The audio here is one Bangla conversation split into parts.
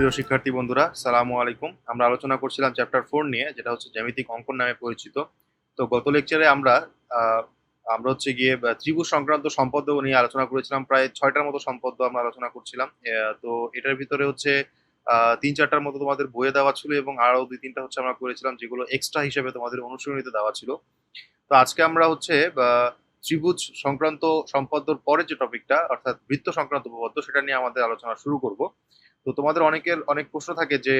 প্রিয় শিক্ষার্থী বন্ধুরা, সালামু আলাইকুম। আমরা আলোচনা করছিলাম চ্যাপ্টার ফোর নিয়ে, যেটা হচ্ছে জ্যামিতিক অঙ্কন নামে পরিচিত। তো গত লেকচারে আমরা আমরা হচ্ছে গিয়ে ত্রিভুজ সংক্রান্ত সম্পদ নিয়ে আলোচনা করেছিলাম, প্রায় ছয়টার মতো সম্পদ আমরা আলোচনা করছিলাম। তো এটার ভিতরে হচ্ছে তিন চারটার মতো তোমাদের বইয়ে দেওয়া ছিল এবং আরও দুই তিনটা হচ্ছে আমরা করেছিলাম, যেগুলো এক্সট্রা হিসেবে তোমাদের অনুশীলনীতে দেওয়া ছিল। তো আজকে আমরা হচ্ছে ত্রিভুজ সংক্রান্ত সম্পদর পরে যে টপিকটা অর্থাৎ বৃত্ত সংক্রান্ত উপপাদ্য, সেটা নিয়ে আমাদের আলোচনা শুরু করব। তো তোমাদের অনেকের, অনেক প্রশ্ন থাকে যে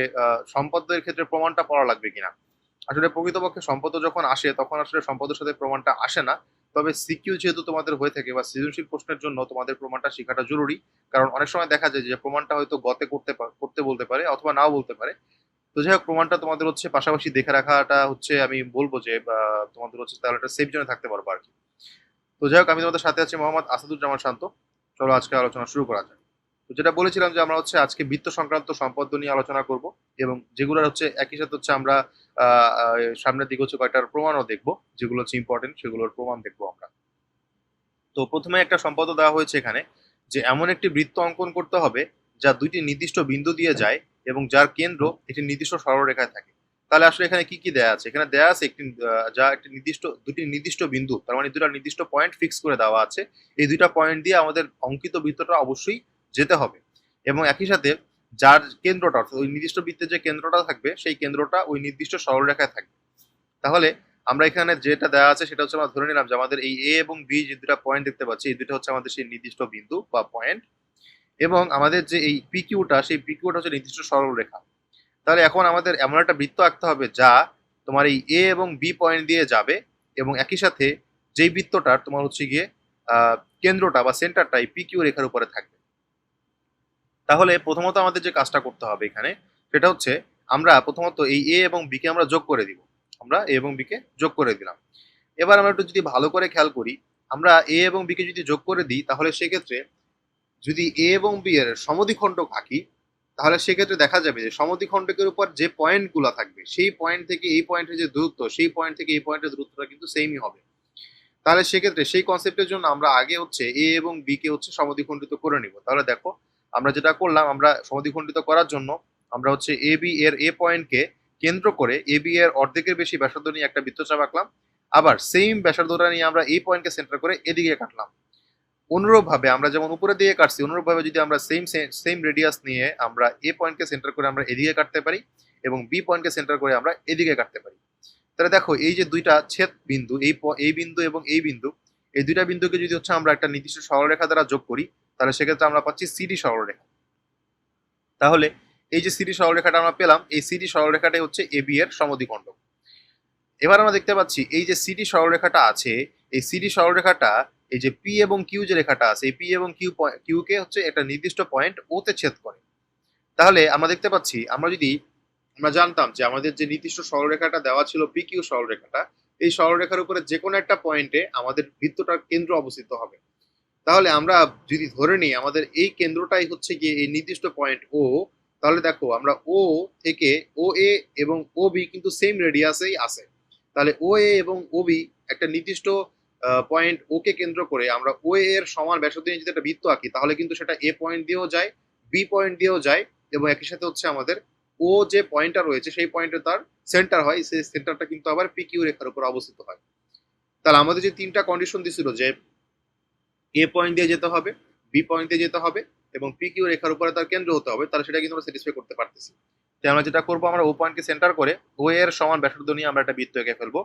সম্পদের ক্ষেত্রে প্রমাণটা পড়া লাগবে কিনা? আসলে প্রকৃতপক্ষে সম্পদ যখন আসে, তখন আসলে সম্পদের সাথে প্রমাণটা আসে না। তবে সিকিউ যেহেতু তোমাদের হয়ে থাকে বা সৃজনশীল প্রশ্নের জন্য তোমাদের প্রমাণটা শেখাটা জরুরি। কারণ অনেক সময় দেখা যায় যে, প্রমাণটা হয়তো গতে করতে করতে বলতে পারে অথবা নাও বলতে পারে। তো যাই হোক, প্রমাণটা তোমাদের হচ্ছে পাশাপাশি দেখে রাখাটা হচ্ছে আমি বলব যে তোমাদের হচ্ছে তাহলে একটা সেফ জোনে থাকতে পারব আর কি। তো যাই হোক, আমি তোমাদের সাথে আছি মোহাম্মদ আসাদুজ্জামান শান্ত। চলো আজকে আলোচনা শুরু করা যাক। তো যেটা বলেছিলাম যে আমরা হচ্ছে আজকে বৃত্ত সংক্রান্ত সম্পদ নিয়ে আলোচনা করব এবং যেগুলো হচ্ছে একই সাথে হচ্ছে আমরা সামনের দিকে হচ্ছে কয়েকটার প্রমাণও দেখব, যেগুলো হচ্ছে ইম্পর্টেন্ট সেগুলোর প্রমাণ দেখব আমরা। তো প্রথমে একটা সম্পদ দেওয়া হয়েছে এখানে যে এমন একটি বৃত্ত অঙ্কন করতে হবে যা দুইটি নির্দিষ্ট বিন্দু দিয়ে যায় এবং যার কেন্দ্র একটি নির্দিষ্ট সরলরেখায় থাকে। তাহলে আসলে এখানে কি কি দেয়া আছে? এখানে দেয়া আছে একটি যা একটি নির্দিষ্ট, দুটি নির্দিষ্ট বিন্দু, তার মানে দুটা নির্দিষ্ট পয়েন্ট ফিক্স করে দেওয়া আছে। এই দুইটা পয়েন্ট দিয়ে আমাদের অঙ্কিত বৃত্তটা অবশ্যই যেতে হবে। এবং একই সাথে যার কেন্দ্রটা, অর্থাৎ ওই নির্দিষ্ট বৃত্তের যে কেন্দ্রটা থাকবে, সেই কেন্দ্রটা ওই নির্দিষ্ট সরলরেখায় থাকবে। তাহলে আমরা এখানে যেটা দেওয়া আছে সেটা হচ্ছে আমরা ধরে নিলাম যে আমাদের এই এ এবং বি যে দুটা পয়েন্ট দেখতে পাচ্ছি, এই দুটো হচ্ছে আমাদের সেই নির্দিষ্ট বিন্দু বা পয়েন্ট এবং আমাদের যে এই পিকিউটা সেই পিকিউটা হচ্ছে নির্দিষ্ট সরলরেখা। তাহলে এখন আমাদের এমন একটা বৃত্ত আঁকতে হবে যা তোমার এই এ এবং বি পয়েন্ট দিয়ে যাবে এবং একই সাথে যেই বৃত্তটার তোমার হচ্ছে গিয়ে কেন্দ্রটা বা সেন্টারটা এই পিকিউ রেখার উপরে থাকবে। তাহলে প্রথমত আমাদের যে কাজটা করতে হবে এখানে, সেটা হচ্ছে আমরা প্রথমত এই এ এবং বি কে আমরা যোগ করে দিব। আমরা এ এবং বি কে যোগ করে দিলাম। এবার আমরা একটু যদি ভালো করে খেয়াল করি, আমরা এ এবং বি কে যদি যোগ করে দিই, তাহলে সেক্ষেত্রে যদি এ এবং বি এর সমদ্বিখণ্ডক আঁকি, তাহলে সেক্ষেত্রে দেখা যাবে যে সমদ্বিখণ্ডকের উপর যে পয়েন্টগুলো থাকবে, সেই পয়েন্ট থেকে এই পয়েন্টের যে দূরত্ব, সেই পয়েন্ট থেকে এই পয়েন্টের দূরত্বটা কিন্তু সেমই হবে। তাহলে সেক্ষেত্রে সেই কনসেপ্টের জন্য আমরা আগে হচ্ছে এ এবং বি কে হচ্ছে সমদ্বিখণ্ডিত করে নিব। তাহলে দেখো আমরা যেটা করলাম, আমরা সমদ্বিখণ্ডিত করার জন্য আমরা হচ্ছে এ বি এর এ পয়েন্টকে কেন্দ্র করে এ বি এর অর্ধেকের বেশি ব্যাসার্ধ নিয়ে একটা বৃত্তচাপ আঁকলাম। আবার সেম ব্যাসার্ধটা নিয়ে আমরা এই পয়েন্টকে সেন্টার করে এদিকে কাটলাম। অনুরূপভাবে আমরা যেমন উপরে দিয়ে কাটছি, অনুরূপভাবে যদি আমরা সেম সেম রেডিয়াস নিয়ে আমরা এ পয়েন্টকে সেন্টার করে আমরা এদিকে কাটতে পারি এবং বি পয়েন্টকে সেন্টার করে আমরা এদিকে কাটতে পারি। তাহলে দেখো, এই যে দুইটা ছেদ বিন্দু, এই এই বিন্দু এবং এই বিন্দু, এই দুইটা বিন্দুকে যদি হচ্ছে আমরা একটা নির্দিষ্ট সরলরেখা দ্বারা যোগ করি তাহলে সেক্ষেত্রে আমরা পাচ্ছি সিডি সরলরেখা। তাহলে এই যে সিডি সরলরেখাটা আমরা পেলাম, এই সিডি সরলরেখাটাই হচ্ছে এবি এর সমদ্বিখণ্ডক। এবার আমরা দেখতে পাচ্ছি এই যে সিডি সরলরেখাটা আছে, এই সিডি সরলরেখাটা, এই যে পি এবং কিউ যে রেখাটা আছে, এই পি এবং কিউ কিউ কে হচ্ছে একটা নির্দিষ্ট পয়েন্ট ওতে ছেদ করে। তাহলে আমরা দেখতে পাচ্ছি, আমরা যদি, আমরা জানতাম যে আমাদের যে নির্দিষ্ট সরলরেখাটা দেওয়া ছিল পি কিউ সরলরেখাটা, এই সরলরেখার উপরে যে কোনো একটা পয়েন্টে আমাদের বৃত্তটার কেন্দ্র অবস্থিত হবে। তাহলে আমরা যদি ধরে নিই আমাদের এই কেন্দ্রটাই হচ্ছে গিয়ে এই নির্দিষ্ট পয়েন্ট ও তাহলে দেখো আমরা ও থেকে ও এ এবং ও বি কিন্তু সেম রেডিয়াসেই আছে। তাহলে ও এ এবং ও বি একটা নির্দিষ্ট পয়েন্ট ওকে কেন্দ্র করে আমরা ও এর সমান ব্যাসার্ধ নিয়ে যদি একটা বৃত্ত আঁকি, তাহলে কিন্তু সেটা এ পয়েন্ট দিয়েও যায় বি পয়েন্ট দিয়েও যায় এবং একই সাথে হচ্ছে আমাদের ও যে পয়েন্টটা রয়েছে সেই পয়েন্টে তার সেন্টার হয়, সেই সেন্টারটা কিন্তু আবার পি কিউ রেখার উপর অবস্থিত হয়। তাহলে আমাদের যে তিনটা কন্ডিশন দিছিল যে এ পয়েন্ট দিয়ে যেতে হবে বি পয়েন্ট দিয়ে যেতে হবে এবং পি কিউ রেখার উপরে তার কেন্দ্র হতে হবে, তাহলে সেটা কিন্তু আমরা স্যাটিসফাই করতে পারতেছি। তাই আমরা যেটা করব, আমরা ও পয়েন্টকে সেন্টার করে ও এর সমান ব্যাসার্ধ নিয়ে আমরা একটা বৃত্ত এঁকে ফেলব।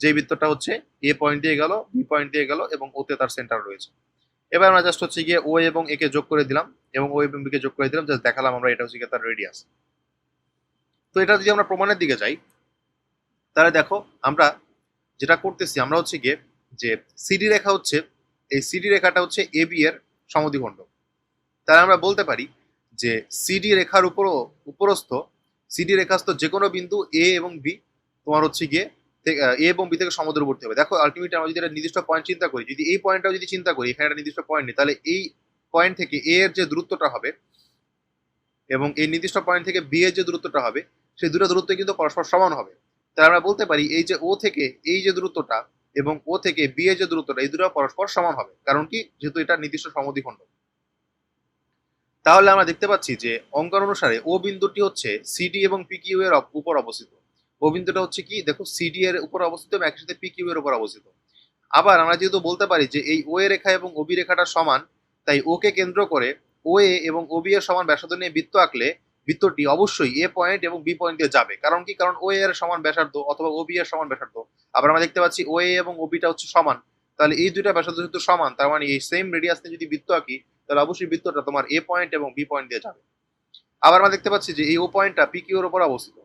যে বৃত্তটা হচ্ছে এ পয়েন্ট দিয়ে গেল বি পয়েন্ট দিয়ে গেল এবং ওতে তার সেন্টার রয়েছে। এবার আমরা জাস্ট হচ্ছে গিয়ে ও এবং একে যোগ করে দিলাম এবং ও এবং বিকে যোগ করে দিলাম জাস্ট দেখালাম আমরা এটা হচ্ছে গিয়ে তার রেডিয়াস তো এটা যদি আমরা প্রমাণের দিকে যাই, তাহলে দেখো আমরা যেটা করতেছি, আমরা হচ্ছে গিয়ে যে সিডি রেখা হচ্ছে এই সিডি রেখাটা হচ্ছে এ বি এর সমদ্বিখণ্ড। তাহলে আমরা বলতে পারি যে সিডি রেখার উপরও উপরস্থ সিডি রেখাস্থ যে কোনো বিন্দু এ এবং বি তোমার হচ্ছে গিয়ে এ এবং বি থেকে সমুদ্রবর্তী হবে। দেখো আলটিমেটলি আমরা যদি একটা নির্দিষ্ট পয়েন্ট চিন্তা করি, যদি এই পয়েন্টটাও যদি চিন্তা করি, এখানে একটা নির্দিষ্ট পয়েন্ট নেই, তাহলে এই পয়েন্ট থেকে এ এর যে দূরত্বটা হবে এবং এই নির্দিষ্ট পয়েন্ট থেকে বি এর যে দূরত্বটা হবে, সেই দুটো দূরত্ব কিন্তু পরস্পর সমান হবে। তাই আমরা বলতে পারি এই যে ও থেকে এই যে দূরত্বটা এবং ও থেকে বি যে দূরত্বটা, এই দুটো পরস্পর সমান হবে। কারণ কি? যেহেতু এটা নির্দিষ্ট সমদ্বিখণ্ড। তাহলে আমরা দেখতে পাচ্ছি যে অঙ্কন অনুসারে ও বিন্দুটি হচ্ছে সিডি এবং পিকিউ এর উপর অবস্থিত। ও বিন্দুটা হচ্ছে কি? দেখো সিডি এর উপর অবস্থিত এবং একই সাথে পিকিউ এর উপর অবস্থিত। আবার আমরা যেহেতু বলতে পারি যে এই ও এ রেখা এবং ওবি রেখাটা সমান, তাই ও কে কেন্দ্র করে ও এ এবং ওবি এর সমান ব্যাসার্ধ নিয়ে বৃত্ত আঁকলে বৃত্তটি অবশ্যই এ পয়েন্ট এবং বি পয়েন্ট দিয়ে যাবে। কারণ কি? কারণ ও এর সমান ব্যাসার্ধ অথবা ওবি এর সমান ব্যাসার্ধ। আবার আমরা দেখতে পাচ্ছি ও এ এবং ওবিটা হচ্ছে সমান। তাহলে এই দুইটা ব্যাসার্ধ যেহেতু সমান, তার মানে এই সেম রেডিয়াস নিয়ে যদি বৃত্ত আঁকি, তাহলে অবশ্যই বৃত্তটা তোমার এ পয়েন্ট এবং বি পয়েন্ট দিয়ে যাবে। আবার আমরা দেখতে পাচ্ছি যে এই ও পয়েন্টটা পি কিউ এর উপর অবস্থিত।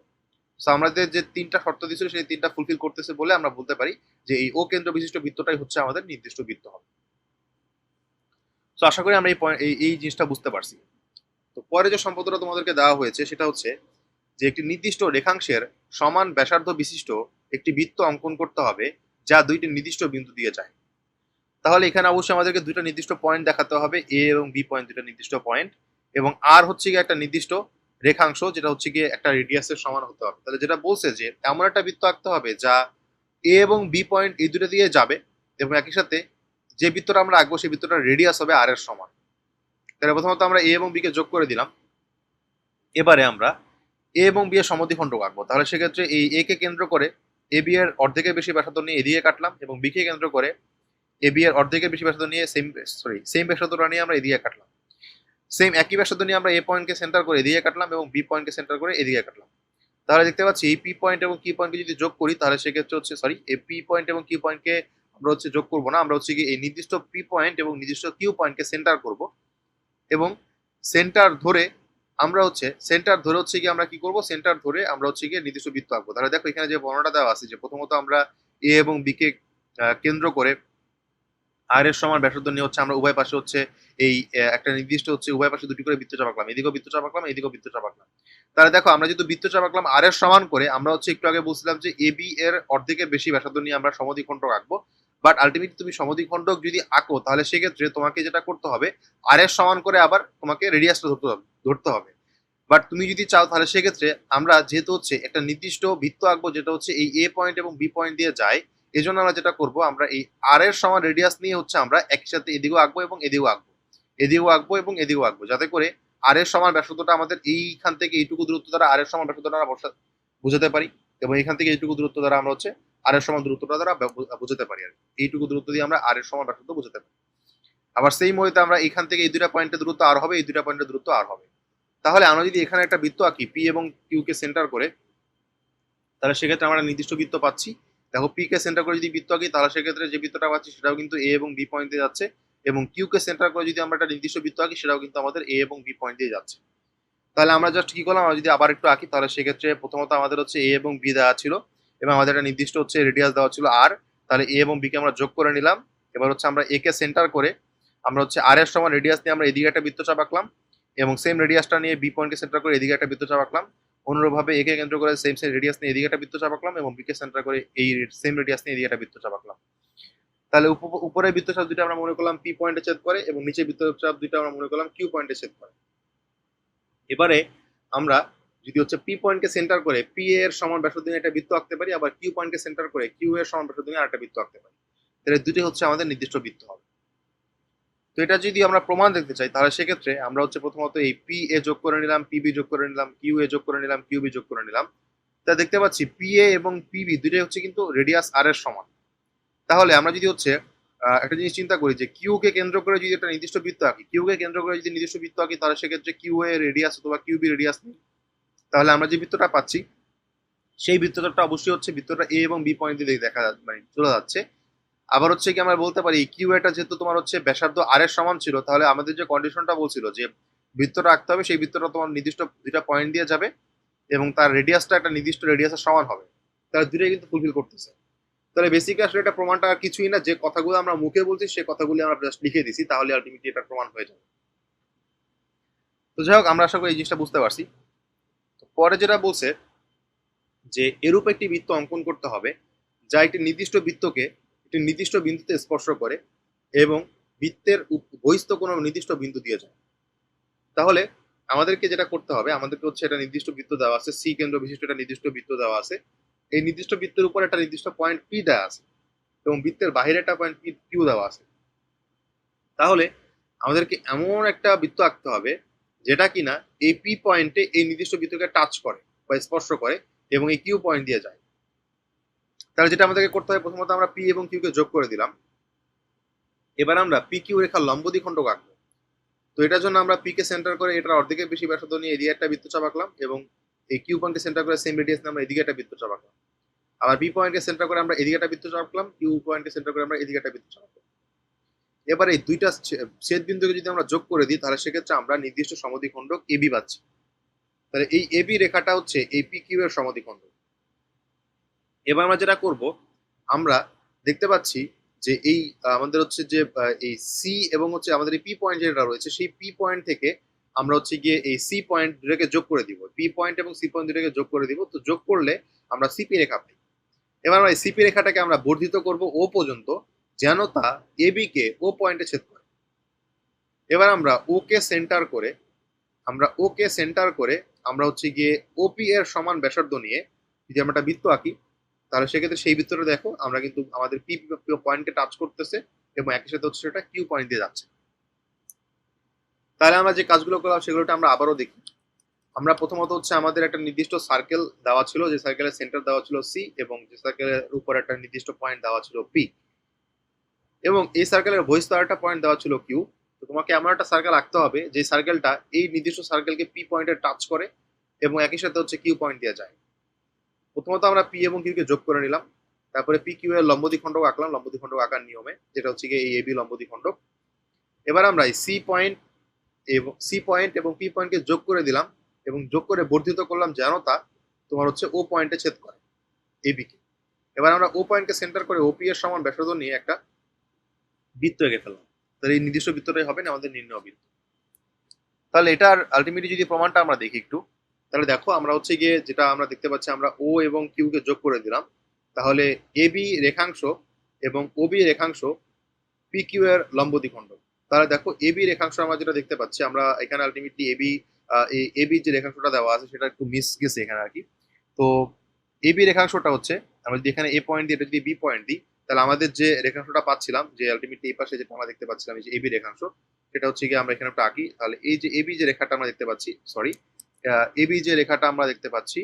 So আমাদের যে তিনটা শর্ত দিয়েছিল, সেই তিনটা ফুলফিল করতেছে বলে আমরা বলতে পারি যে এই ও কেন্দ্র বিশিষ্ট বৃত্তটাই হচ্ছে আমাদের নির্দিষ্ট বৃত্ত হবে। তো আশা করি আমরা এই এই জিনিসটা বুঝতে পারছি। তো পরে যে সম্পদটা তোমাদেরকে দেওয়া হয়েছে সেটা হচ্ছে যে একটি নির্দিষ্ট রেখাংশের সমান ব্যাসার্ধ বিশিষ্ট একটি বৃত্ত অঙ্কন করতে হবে যা দুইটি নির্দিষ্ট বিন্দু দিয়ে যায়। তাহলে এখানে অবশ্যই আমাদেরকে দুইটা নির্দিষ্ট পয়েন্ট দেখাতে হবে এ এবং বি পয়েন্ট দুইটা নির্দিষ্ট পয়েন্ট এবং আর হচ্ছে গিয়ে একটা নির্দিষ্ট রেখাংশ, যেটা হচ্ছে গিয়ে একটা রেডিয়াসের সমান হতে হবে। তাহলে যেটা বলছে যে এমন একটা বৃত্ত আঁকতে হবে যা এ এবং বি পয়েন্ট এই দুটো দিয়ে যাবে, এবং একই সাথে যে বৃত্তটা আমরা আঁকবো সেই বৃত্তটার রেডিয়াস হবে আর এর সমান। তাহলে প্রথমত আমরা এ এবং বি কে যোগ করে দিলাম। এবারে আমরা এ এবং বি এর সমদ্বিখণ্ডক আঁকবো। তাহলে সেক্ষেত্রে এই এ কে কেন্দ্র করে এ বি এর অর্ধেকের বেশি ব্যাসার্ধ নিয়ে এদিকে কাটলাম এবং বি কে কেন্দ্র করে এ বি এর অর্ধেকের বেশি ব্যাসার্ধ নিয়ে সেম সরি সেম ব্যাসার্ধটা নিয়ে আমরা এদিকে কাটলাম। সেম একই ব্যাসার্ধ নিয়ে আমরা এ পয়েন্টকে সেন্টার করে এদিকে কাটলাম এবং বি পয়েন্টকে সেন্টার করে এদিকে কাটলাম। তাহলে দেখতে পাচ্ছি এই পি পয়েন্ট এবং কি পয়েন্টকে যদি যোগ করি, তাহলে সেক্ষেত্রে হচ্ছে সরি এই পি পয়েন্ট এবং কি পয়েন্টকে আমরা হচ্ছে যোগ করব না। আমরা হচ্ছে কি এই নির্দিষ্ট পি পয়েন্ট এবং নির্দিষ্ট কিউ পয়েন্টকে সেন্টার করব। এবং সেন্টার ধরে আমরা হচ্ছে সেন্টার ধরে হচ্ছে কি আমরা কি করব? সেন্টার ধরে আমরা হচ্ছে গিয়ে নির্দিষ্ট বৃত্ত আঁকবো। তাহলে দেখো এখানে যে বর্ণনাটা দেওয়া আছে যে প্রথমত আমরা এ এবং বি কে আহ, কেন্দ্র করে আর এর সমান ব্যাসার্ধ নিয়ে হচ্ছে আমরা উভয় পাশে হচ্ছে এই একটা নির্দিষ্ট হচ্ছে উভয় পাশে দুটি করে বৃত্ত চাপাকলাম। এদিকেও বৃত্ত চাপাকলাম এদিকেও বৃত্ত চাপাকলাম। তাহলে দেখো আমরা যেহেতু বৃত্ত চাপাকলাম আর এর সমান করে আমরা হচ্ছে একটু আগে বলছিলাম যে এ বি এর অর্ধেকের বেশি ব্যাসার্ধ নিয়ে আমরা সমদ্বিখণ্ডক আঁকবো। বাট আলটিমেটলি তুমি সমদ্বিখণ্ডক যদি আঁকো, তাহলে সেক্ষেত্রে তোমাকে যেটা করতে হবে আর এর সমান করে আবার তোমাকে রেডিয়াসটা ধরতে হবে ধরতে হবে। বাট তুমি যদি চাও তাহলে সেক্ষেত্রে আমরা যেহেতু হচ্ছে একটা নির্দিষ্ট বৃত্ত আঁকবো, যেটা হচ্ছে এই এ পয়েন্ট এবং বি পয়েন্ট দিয়ে যায় এই জন্য আমরা যেটা করব, আমরা এই আর এর সমান রেডিয়াস নিয়ে হচ্ছে আমরা একই সাথে এদিকেও আঁকবো এবং এদিকেও আঁকবো। এদিকেও আঁকবো এবং এদিকেও আঁকবো, যাতে করে আর এর সমান ব্যাসার্ধটা আমাদের এইখান থেকে এইটুকু দূরত্ব দ্বারা আর এর সমান ব্যাসার্ধটা আমরা বুঝাতে পারি? এবং এখান থেকে এইটুকু দূরত্ব দ্বারা আমরা হচ্ছে আর এর সমান দূরত্বটা দ্বারা বুঝাতে পারি আর। এইটুকু দূরত্ব দিয়ে আমরা আর এর সমান ব্যাসার্ধ বুঝাতে পারি। আবার সেই মহিতে আমরা এখান থেকে এই দুটা পয়েন্টের দূরত্ব আর হবে, এই দুটা পয়েন্টের দূরত্ব আর হবে। তাহলে আমরা যদি এখানে একটা বৃত্ত আঁকি পি এবং কিউ কে সেন্টার করে, তাহলে সেক্ষেত্রে আমরা নির্দিষ্ট বৃত্ত পাচ্ছি। দেখো পি কে সেন্টার করে যদি বৃত্ত আঁকি, তাহলে সেক্ষেত্রে যে বৃত্তটা পাচ্ছি, সেটাও কিন্তু এ এবং বি পয়েন্টে যাচ্ছে। এবং কিউ কে সেন্টার করে যদি আমরা একটা নির্দিষ্ট বৃত্ত আঁকি, সেটাও কিন্তু আমাদের এ এবং বি পয়েন্ট দিয়ে যাচ্ছে। তাহলে আমরা জাস্ট কি করলাম? আমরা যদি আবার একটু আঁকি, তাহলে সেক্ষেত্রে প্রথমত আমাদের হচ্ছে এ এবং বি দেওয়া ছিল। এবং আমাদের একটা নির্দিষ্ট হচ্ছে রেডিয়াস দেওয়া ছিল আর তাহলে এ এবং বিকে আমরা যোগ করে নিলাম। এবার হচ্ছে আমরা এ কে সেন্টার করে আমরা হচ্ছে আর এর সমান রেডিয়াস নিয়ে আমরা এদিকে একটা বৃত্ত চাপ আঁকলাম এবং সেম রেডিয়াসটা নিয়ে বি পয়েন্টকে সেন্টার করে এদিকে একটা বৃত্ত চাপ আঁকলাম। অনুরূপভাবে একে কেন্দ্র করে সেম সেম রেডিয়াস নিয়ে এদিকে একটা বৃত্ত চাপ আঁকলাম এবং বিকে সেন্টার করে এই সেম রেডিয়াস নিয়ে এদিকে একটা বৃত্ত চাপ আঁকলাম। তাহলে উপ- উপরে বৃত্তচাপ দুটো আমরা মনে করলাম পি পয়েন্টে ছেদ করে এবং নিচে বৃত্তচাপ দুটো আমরা মনে করলাম কিউ পয়েন্টে ছেদ করে। এবারে আমরা যদি হচ্ছে পি পয়েন্টকে সেন্টার করে পি এর সমান ব্যাসার্ধ একটা বৃত্ত আঁকতে পারি, আবার কিউ পয়েন্টকে সেন্টার করে কিউ এর সমান ব্যাসার্ধ নিয়ে আরেকটা বৃত্ত আঁকতে পারি। তাহলে দুটি হচ্ছে আমাদের নির্দিষ্ট বৃত্ত হবে। তো এটা যদি আমরা প্রমাণ দেখতে চাই, তাহলে সেক্ষেত্রে আমরা হচ্ছে প্রথমত এই পি এ যোগ করে নিলাম পিবি যোগ করে নিলাম কিউ এ যোগ করে নিলাম কিউবি যোগ করে নিলাম। তা দেখতে পাচ্ছি পি এ এবং পিবি দুটোই হচ্ছে কিন্তু রেডিয়াস আর এর সমান। তাহলে আমরা যদি হচ্ছে একটা জিনিস চিন্তা করি যে কিউ কে কেন্দ্র করে যদি একটা নির্দিষ্ট বৃত্ত আঁকি কিউ কে কেন্দ্র করে যদি নির্দিষ্ট বৃত্ত আঁকি, তাহলে সেক্ষেত্রে কিউ এ রেডিয়াস অথবা কিউবি রেডিয়াস নেই। তাহলে আমরা যে বৃত্তটা পাচ্ছি, সেই বৃত্তটা অবশ্যই হচ্ছে বৃত্তটা এ এবং বি পয়েন্ট দিয়ে দেখা মানে চলে যাচ্ছে। আবার হচ্ছে কি আমরা বলতে পারি কিউ এটা যেহেতু তোমার হচ্ছে ব্যাসার্ধ আর এর সমান ছিল, তাহলে আমাদের যে কন্ডিশনটা বলছিল যে বৃত্তটা আঁকতে হবে, সেই বৃত্তটা তোমার নির্দিষ্ট দুইটা পয়েন্ট দিয়ে যাবে এবং তার রেডিয়াসটা একটা নির্দিষ্ট রেডিয়াসের সমান হবে। তাহলে দুটোই কিন্তু ফুলফিল করতেছে। তাহলে বেসিক আসলে এটা প্রমাণটা আর কিছুই না, যে কথাগুলো আমরা মুখে বলছি সেই কথাগুলি আমরা জাস্ট লিখে দিছি, তাহলে আলটিমেটলি এটা প্রমাণ হয়ে যাবে। তো যাই হোক, আমরা আশা করি এই জিনিসটা বুঝতে পারছি। পরে যেটা বলছে যে এরূপ একটি বৃত্ত অঙ্কন করতে হবে যা একটি নির্দিষ্ট বৃত্তকে একটি নির্দিষ্ট বিন্দুতে স্পর্শ করে এবং বৃত্তের বহিস্থ কোনো নির্দিষ্ট বিন্দু দিয়ে যায়। তাহলে আমাদেরকে যেটা করতে হবে, আমাদেরকে হচ্ছে একটা নির্দিষ্ট বৃত্ত দেওয়া আছে, সি কেন্দ্র বিশিষ্ট একটা নির্দিষ্ট বৃত্ত দেওয়া আছে। এই নির্দিষ্ট বৃত্তের উপর একটা নির্দিষ্ট পয়েন্ট পি দেওয়া আছে এবং বৃত্তের বাইরে একটা পয়েন্ট পি কিউ দেওয়া আছে। তাহলে আমাদেরকে এমন একটা বৃত্ত আঁকতে হবে যেটা কিনা এই পি পয়েন্টে এই নির্দিষ্ট বৃত্তকে টাচ করে বা স্পর্শ করে এবং এই কিউ পয়েন্ট দিয়ে যায়। তাহলে যেটা আমাদেরকে করতে হবে, প্রথমত আমরা পি এবং কিউ কে যোগ করে দিলাম। এবার আমরা পি কিউ রেখার লম্ব দ্বিখণ্ডক আঁকবো। তো এটার জন্য আমরা পি কে সেন্টার করে এটার অর্ধেকের বেশি ব্যাসার্ধ নিয়ে এদিকে একটা বৃত্তচাপ আঁকলাম এবং এই কিউ পয়েন্টকে সেন্টার করে সেম রেডিয়াস আমরা এদিকে একটা বৃত্তচাপ আঁকলাম। আবার বি পয়েন্টকে সেন্টার করে আমরা এদিকে একটা বৃত্তচাপ আঁকলাম কিউ পয়েন্টকে সেন্টার করে আমরা এদিকে একটা বৃত্তচাপ আঁকলাম। এবার এই দুইটা ছেদ বিন্দুকে যদি আমরা যোগ করে দিই, তাহলে সেক্ষেত্রে আমরা নির্দিষ্ট সমদ্বিখণ্ডক এবি পাচ্ছি। তাহলে এই এবি রেখাটা হচ্ছে এই পি কিউ এর সমদ্বিখণ্ডক। এবার আমরা যেটা করব, আমরা দেখতে পাচ্ছি যে এই, আমাদের হচ্ছে যে এই সি এবং হচ্ছে আমাদের এই পি পয়েন্ট যেটা রয়েছে, সেই পি পয়েন্ট থেকে আমরা হচ্ছে গিয়ে এই সি পয়েন্ট দুটাকে যোগ করে দিব। পি পয়েন্ট এবং সি পয়েন্ট দুটাকে যোগ করে দিব। তো যোগ করলে আমরা সিপি রেখা পাই। এবার আমরা এই সিপি রেখাটাকে আমরা বর্ধিত করব ও পর্যন্ত। যেন তা এবি কে ও পয়েন্টে ছেদ করে। এবার আমরা ও কে সেন্টার করে, আমরা ও কে সেন্টার করে, আমরা হচ্ছে গিয়ে ওপি এর সমান ব্যাসার্ধ নিয়ে যদি আমরা একটা বৃত্ত আঁকি, তাহলে সেক্ষেত্রে সেই বৃত্তটা দেখো, আমরা কিন্তু আমাদের পি পয়েন্টকে টাচ করতেছে এবং একই সাথে হচ্ছে সেটা কিউ পয়েন্ট দিয়ে যাচ্ছে। তাহলে আমরা যে কাজগুলো করলাম, সেগুলোটা আমরা আবারও দেখি। আমরা প্রথমত হচ্ছে আমাদের একটা নির্দিষ্ট সার্কেল দেওয়া ছিল, যে সার্কেলের সেন্টার দেওয়া ছিল সি এবং যে সার্কেলের উপর একটা নির্দিষ্ট পয়েন্ট দেওয়া ছিল পি এবং এই সার্কেলের বহিস্থ একটা পয়েন্ট দেওয়া ছিল কিউ তো তোমাকে এমন একটা সার্কেল আঁকতে হবে, যে সার্কেলটা এই নির্দিষ্ট সার্কেলকে পি পয়েন্টে টাচ করে এবং একই সাথে হচ্ছে কিউ পয়েন্ট দিয়ে যায়। প্রথমত আমরা পি এবং কিউ কে যোগ করে নিলাম, তারপরে পি কিউ এর লম্ব দ্বিখণ্ডক আঁকলাম লম্ব দ্বিখণ্ডক আঁকার নিয়মে, যেটা হচ্ছে এই এবি লম্ব দ্বিখণ্ডক এবার আমরা এই সি পয়েন্ট এবং সি পয়েন্ট এবং পি পয়েন্টকে যোগ করে দিলাম এবং যোগ করে বর্ধিত করলাম যেন তা তোমার হচ্ছে ও পয়েন্টে ছেদ করে এবি কে। এবার আমরা ও পয়েন্টকে সেন্টার করে ওপি এর সমান ব্যাসার্ধ নিয়ে একটা বৃত্ত এঁকে ফেললাম। তাহলে এই নির্দিষ্ট বৃত্তটাই হবে না, আমাদের নির্ণয় বৃত্ত। তাহলে এটার আলটিমেটলি যদি প্রমাণটা আমরা দেখি একটু, তাহলে দেখো আমরা হচ্ছে গিয়ে যেটা আমরা দেখতে পাচ্ছি, আমরা ও এবং কিউ কে যোগ করে দিলাম। তাহলে এ বি রেখাংশ এবং ওবি রেখাংশ পি কিউ এর লম্ব দ্বিখণ্ডক তাহলে দেখো এবি রেখাংশ আমরা যেটা দেখতে পাচ্ছি, আমরা এখানে আলটিমেটলি এবি এবি যে রেখাংশটা দেওয়া আছে সেটা একটু মিস গেছে এখানে আর কি। তো এবি রেখাংশটা হচ্ছে, আমরা যদি এখানে এ পয়েন্ট দিই, এটা যদি বি পয়েন্ট দিই তাহলে আমাদের যে রেখাংশটা পাচ্ছিলাম, যে আলটিমেটলি এই পাশে যেটা আমরা দেখতে পাচ্ছিলাম, এই যে এবি রেখাংশ, সেটা হচ্ছে গিয়ে আমরা এখানে একটা আঁকি। তাহলে এই যে এবি যে রেখাটা আমরা দেখতে পাচ্ছি সরি এবি যে রেখাটা আমরা দেখতে পাচ্ছি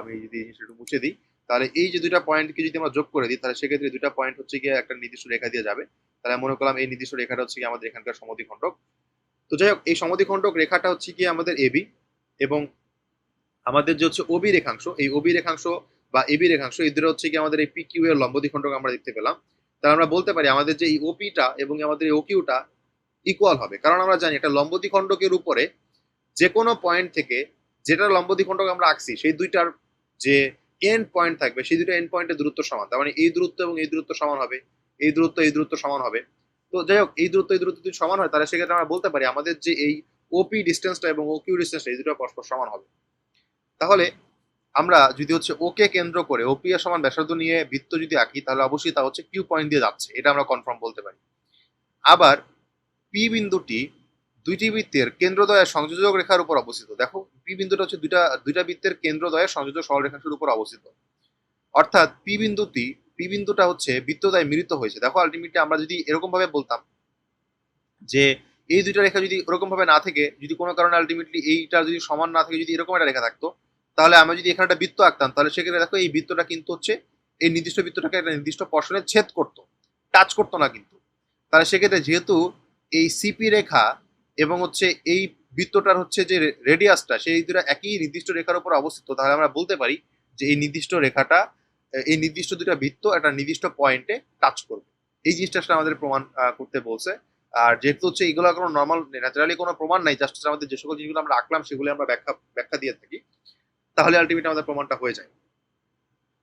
আমি যদি একটু মুছে দিই, তাহলে এই যে দুইটা পয়েন্টকে যদি আমরা যোগ করে দিই, তাহলে সেক্ষেত্রে দুইটা পয়েন্ট হচ্ছে গিয়ে একটা নির্দিষ্ট রেখা দিয়ে যাবে। তাহলে মনে করলাম এই নির্দিষ্ট রেখাটা হচ্ছে গিয়ে আমাদের এখানকার সমদ্বিখণ্ডক। তো যাই হোক, এই সমদ্বিখণ্ডক রেখাটা হচ্ছে গিয়ে আমাদের এবি এবং আমাদের যে হচ্ছে ওবি রেখাংশ, এই ওবি রেখাংশ বা এবি রেখাংশ, এদের হচ্ছে কি আমাদের এই পি কিউ এর লম্ব দ্বিখণ্ডক আমরা দেখতে পেলাম। তাহলে আমরা বলতে পারি আমাদের যে এই ওপিটা এবং আমাদের এই ওকিউটা ইকুয়াল হবে। কারণ আমরা জানি একটা লম্ব দ্বিখণ্ডকের উপরে যে কোনো পয়েন্ট থেকে যেটা লম্ব দ্বিখণ্ডক আমরা আঁকছি, সেই দুইটার যে এন্ড পয়েন্ট থাকবে, সেই দুটো এন্ড পয়েন্টের দূরত্ব সমান। তার মানে এই দূরত্ব এবং এই দূরত্ব সমান হবে। এই দূরত্ব এই দূরত্ব সমান হবে। তো যাই হোক, এই দূরত্ব এই দূরত্ব যদি সমান হয়, তাহলে সেক্ষেত্রে আমরা বলতে পারি আমাদের যে এই ওপি ডিস্টেন্সটা এবং ওকিউ ডিস্টেন্সটা এই দুটো পরস্পর সমান হবে। তাহলে আমরা যদি হচ্ছে ওকে কেন্দ্র করে ওপি এর সমান ব্যাসার্ধ নিয়ে বৃত্ত যদি আঁকি, তাহলে অবশ্যই তা হচ্ছে কিউ পয়েন্ট দিয়ে যাচ্ছে। এটা আমরা কনফার্ম বলতে পারি। আবার পি বিন্দুটি দুইটি বৃত্তের কেন্দ্রদয়ের সংযোজক রেখার উপর অবস্থিত। দেখো পি বিন্দুটা হচ্ছে দুইটা দুইটা বৃত্তের কেন্দ্রদ্বয়ের সংযোজক সরলরেখাংশের উপর অবস্থিত। অর্থাৎ পি বিন্দুটি পি বিন্দুটা হচ্ছে বৃত্তদ্বয়ে মিলিত হয়েছে। দেখো আলটিমেটলি আমরা যদি এরকম ভাবে বলতাম যে এই দুইটা রেখা যদি ওরকম ভাবে না থেকে, যদি কোনো কারণে আলটিমেটলি এইটা যদি সমান না থেকে, যদি এরকম একটা রেখা থাকতো তাহলে আমরা যদি এখানে একটা বৃত্ত আঁকতাম, তাহলে সেক্ষেত্রে দেখো এই বৃত্তটা কিন্তু হচ্ছে, এই নির্দিষ্ট বৃত্তটাকে একটা নির্দিষ্ট পর্ষণে ছেদ করতো টাচ করতো না কিন্তু। তাহলে সেক্ষেত্রে যেহেতু এই সিপি রেখা এবং হচ্ছে এই বৃত্তটার হচ্ছে যে রেডিয়াসটা সেই দুটা একই নির্দিষ্ট রেখার উপর অবস্থিত, তাহলে আমরা বলতে পারি যে এই নির্দিষ্ট রেখাটা, এই নির্দিষ্ট দুটা বৃত্ত একটা নির্দিষ্ট পয়েন্টে টাচ করবে। এই জিনিসটা আসলে আমাদের প্রমাণ করতে বলছে। আর যেহেতু হচ্ছে এগুলো কোনো নর্মাল ন্যাচারালি কোনো প্রমাণ নাই জাস্ট আমাদের যে সকল জিনিসগুলো আমরা আঁকলাম, সেগুলো আমরা ব্যাখ্যা ব্যাখ্যা দিয়ে থাকি। তাহলে আলটিমেট আমাদের প্রমাণটা হয়ে যায়।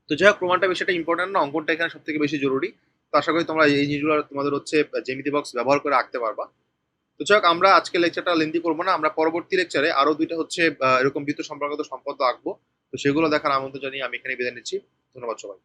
তো যাই হোক, প্রমাণটা একটা ইম্পর্টেন্ট না, অঙ্কনটা এখানে সব থেকে বেশি জরুরি। তো আশা করি তোমরা এই জিনিসগুলো তোমাদের হচ্ছে জেমিতি বক্স ব্যবহার করে আঁকতে পারবা। তো যাই হোক, আমরা আজকে লেকচারটা লেন্দি করব না, আমরা পরবর্তী লেকচারে আরও দুইটা হচ্ছে এরকম বিদ্যুৎ সম্পর্কিত সম্পদ আঁকবো। তো সেগুলো দেখার আমন্ত্রণ জানিয়ে আমি এখানে বিদায় নিচ্ছি। ধন্যবাদ সবাই